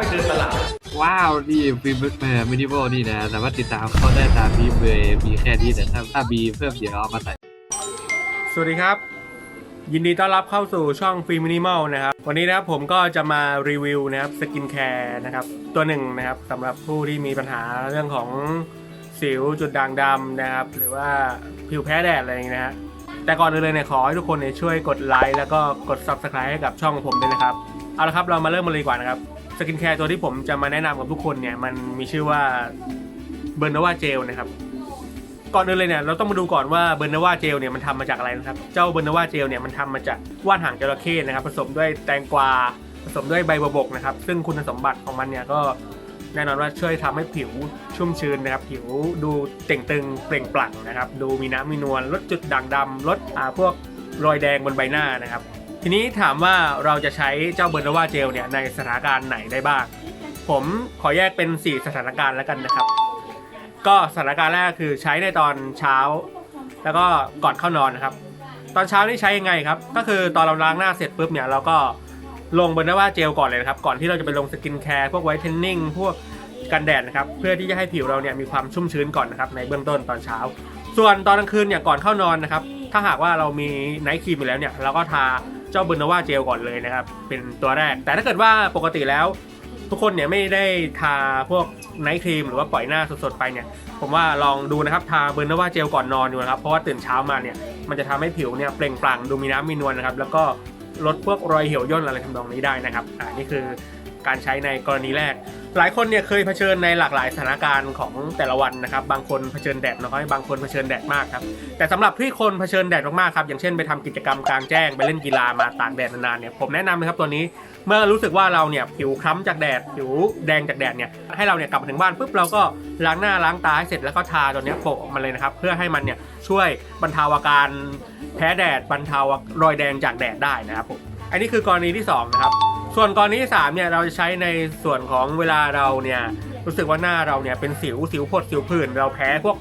ไปเดินตลาดว้าว นี่ฟิล์มเอ่อมินิมอลนี่นะสามารถติดตามเขาได้ตามบีเบย์มีแค่นี้แต่ถ้าถ้าบีเพิ่มเดี๋ยวเอามาใส่ สวัสดีครับ ยินดีต้อนรับเข้าสู่ช่องฟรีมินิมอลนะครับ วันนี้นะครับผมก็จะมารีวิวนะครับสกินแคร์นะครับ ตัวหนึ่งนะครับสำหรับผู้ที่มีปัญหาเรื่องของสิวจุดด่างดำนะครับ หรือว่าผิวแพ้แดดอะไรอย่างเงี้ยนะฮะแต่ก่อนอื่นเลยเนี่ยขอให้ทุกคนเนี่ยช่วยกดไลค์แล้วก็กด subscribe ให้กับช่องของผมด้วยนะครับ เอาละครับเรามาเริ่มกันเลยดีกว่านะครับ สกินแคร์ตัวที่ผมจะมาแนะนำกับทุกคนเนี่ย มันมีชื่อว่าเบอร์นาวาเจลนะครับ ก่อนอื่นเลยเนี่ยเราต้องมาดูก่อนว่าเบอร์นาวาเจลเนี่ยมันทำมาจากอะไรนะครับ เจ้าเบอร์นาวาเจลเนี่ยมันทำมาจากว่านหางจระเข้นะครับ ผสมด้วยแตงกวา ผสมด้วยใบบัวบกนะครับ ซึ่งคุณสมบัติของมันเนี่ยก็แน่นอนว่าช่วยทำให้ผิวชุ่มชื้นนะครับ ผิวดูเต่งตึงเปล่งปลั่งนะครับ ดูมีน้ำมีนวลลดจุดด่างดำลดอ่าพวกรอยแดงบนใบหน้านะครับ ทีนี้ถามว่าเราจะใช้เจ้าเบอร์นาวาเจลเนี่ยในสถานการณ์ไหนได้บ้าง ผมขอแยกเป็น 4 สถานการณ์แล้วกันนะครับ ก็สถานการณ์แรกคือใช้ในตอนเช้า แล้วก็ก่อนเข้านอนนะครับ ตอนเช้านี่ใช้ยังไงครับ ก็คือตอนเราล้างหน้าเสร็จปุ๊บเนี่ยเราก็ลงเบอร์นาวาเจลก่อนเลยนะครับ ก่อนที่เราจะไปลงสกินแคร์พวกไวท์เทนนิ่งพวกกันแดดนะครับ เพื่อที่จะให้ผิวเราเนี่ยมีความชุ่มชื้นก่อนนะครับในเบื้องต้นตอนเช้า ส่วนตอนกลางคืนเนี่ยก่อนเข้านอนนะครับ ถ้าหากว่าเรามีไนท์ครีมอยู่แล้วเนี่ยเราก็ทา เจ้าเบอร์นาว่าเจลก่อนเลยนะครับ เป็นตัวแรก แต่ถ้าเกิดว่าปกติแล้ว ทุกคนเนี่ยไม่ได้ทาพวกไนท์ครีมหรือว่าปล่อยหน้าสดๆไปเนี่ย ผมว่าลองดูนะครับทาเบอร์นว่าเจลก่อนนอนดูนะครับ เพราะว่าตื่นเช้ามาเนี่ยมันจะทำให้ผิวเนี่ยเปล่งปลั่งดูมีน้ำมีนวลนะครับ แล้วก็ลดพวกรอยเหี่ยวย่นอะไรทำนองนี้ได้นะครับอ่านี่คือการใช้ในกรณีแรก หลายคนเนี่ยเคยเผชิญในหลากหลายสถานการณ์ของแต่ละวันนะครับ บางคนเผชิญแดดน้อย บางคนเผชิญแดดมากครับ แต่สำหรับที่คนเผชิญแดดมากๆครับ อย่างเช่นไปทำกิจกรรมกลางแจ้ง ไปเล่นกีฬามาตากแดดนานๆเนี่ย ผมแนะนำนะครับตัวนี้ เมื่อรู้สึกว่าเราเนี่ยผิวคล้ำจากแดด ผิวแดงจากแดดเนี่ย ให้เราเนี่ยกลับมาถึงบ้านปุ๊บเราก็ล้างหน้าล้างตาให้เสร็จแล้วก็ทาตัวนี้โปะออกมาเลยนะครับ เพื่อให้มันเนี่ยช่วยบรรเทาอาการแพ้แดด บรรเทารอยแดงจากแดดได้นะครับผม อันนี้คือกรณีที่สองนะครับ ส่วนกรณีที่สามเนี่ยเราจะใช้ในส่วนของเวลาเราเนี่ยรู้สึกว่าหน้าเราเนี่ยเป็นสิวสิวพดสิวผื่นเราแพ้พวก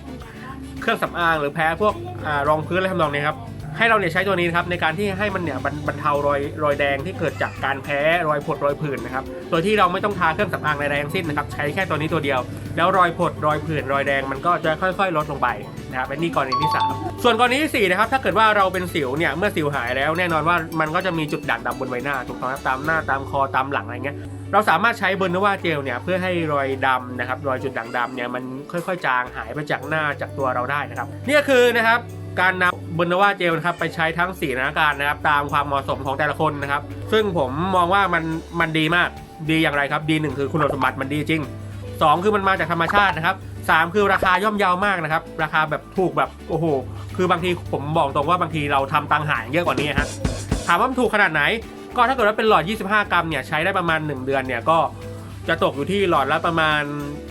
เครื่องสำอางหรือแพ้พวกอรองพื้นอะไรทำนองนี้ครับ ให้เราเนี่ยใช้ตัวนี้นะครับในการที่ให้มันเนี่ยบรรเทารอยรอยแดงที่เกิดจากการแพ้รอยผดรอยผื่นนะครับโดยที่เราไม่ต้องทาเครื่องสำอางใดๆทั้งสิ้นนะครับใช้แค่ตัวนี้ตัวเดียว แล้วรอยผดรอยผื่นรอยแดงมันก็จะค่อยๆ ลดลงไปนะครับเป็นนี่กรณีที่สามส่วนกรณีที่สี่นะครับถ้าเกิดว่าเราเป็นสิวเนี่ยเมื่อสิวหายแล้วแน่นอนว่ามันก็จะมีจุดด่างดำบนใบหน้าถูกต้องครับตามหน้าตามคอตามหลังอะไรเงี้ยเราสามารถใช้เบอร์นว่าเจลเนี่ยเพื่อให้รอยดำนะครับรอยจุดด่างดำเนี่ยมันค่อยๆ จางหายไปจากหน้าจากตัวเราได้นะครับนี่คือนะครับการนำ บอร์นว่าเจลนะครับไปใช้ทั้ง4สถานการณ์นะครับ ตามความเหมาะสมของแต่ละคนนะครับ ซึ่งผมมองว่ามันมันดีมากดีอย่างไรครับดีหนึ่งคือคุณสมบัติมันดีจริง 2 คือมันมาจากธรรมชาตินะครับ 3 คือราคาย่อมเยาวมากนะครับ ราคาแบบถูกแบบโอ้โห คือบางทีผมบอกตรงว่าบางทีเราทำตังหายเยอะกว่านี้ฮะถามว่ามันถูกขนาดไหน ก็ถ้าเกิดว่าเป็นหลอด 25 กรัมเนี่ยใช้ได้ประมาณ 1 เดือนเนี่ยก็จะตกอยู่ที่หลอดละประมาณ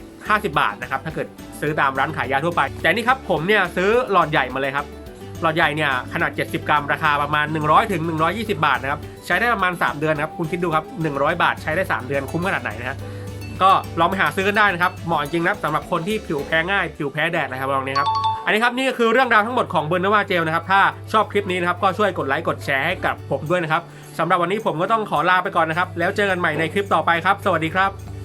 50 บาทนะครับถ้าเกิดซื้อตามร้านขายยาทั่วไป แต่นี่ครับผมเนี่ยซื้อหลอดใหญ่มาเลยครับ หลอดใหญ่เนี่ยขนาด 70 กรัม ราคาประมาณ 100ถึง120 บาทนะครับใช้ได้ประมาณ 3 เดือนนะครับคุณคิดดูครับ 100 บาทใช้ได้ 3 เดือนคุ้มขนาดไหนนะฮะก็ลองไปหาซื้อกันได้นะครับเหมาะจริงนะสำหรับคนที่ผิวแพ้ง่าย ผิวแพ้แดดนะครับลองนี้ครับอันนี้ครับนี่ก็คือเรื่องราวทั้งหมดของเบอร์นว่าเจลนะครับถ้าชอบคลิปนี้นะครับก็ช่วยกดไลค์กดแชร์ให้กับผมด้วยนะครับสำหรับวันนี้ผมก็ต้องขอลาไปก่อนนะครับแล้วเจอกันใหม่ในคลิปต่อไปครับ สวัสดีครับ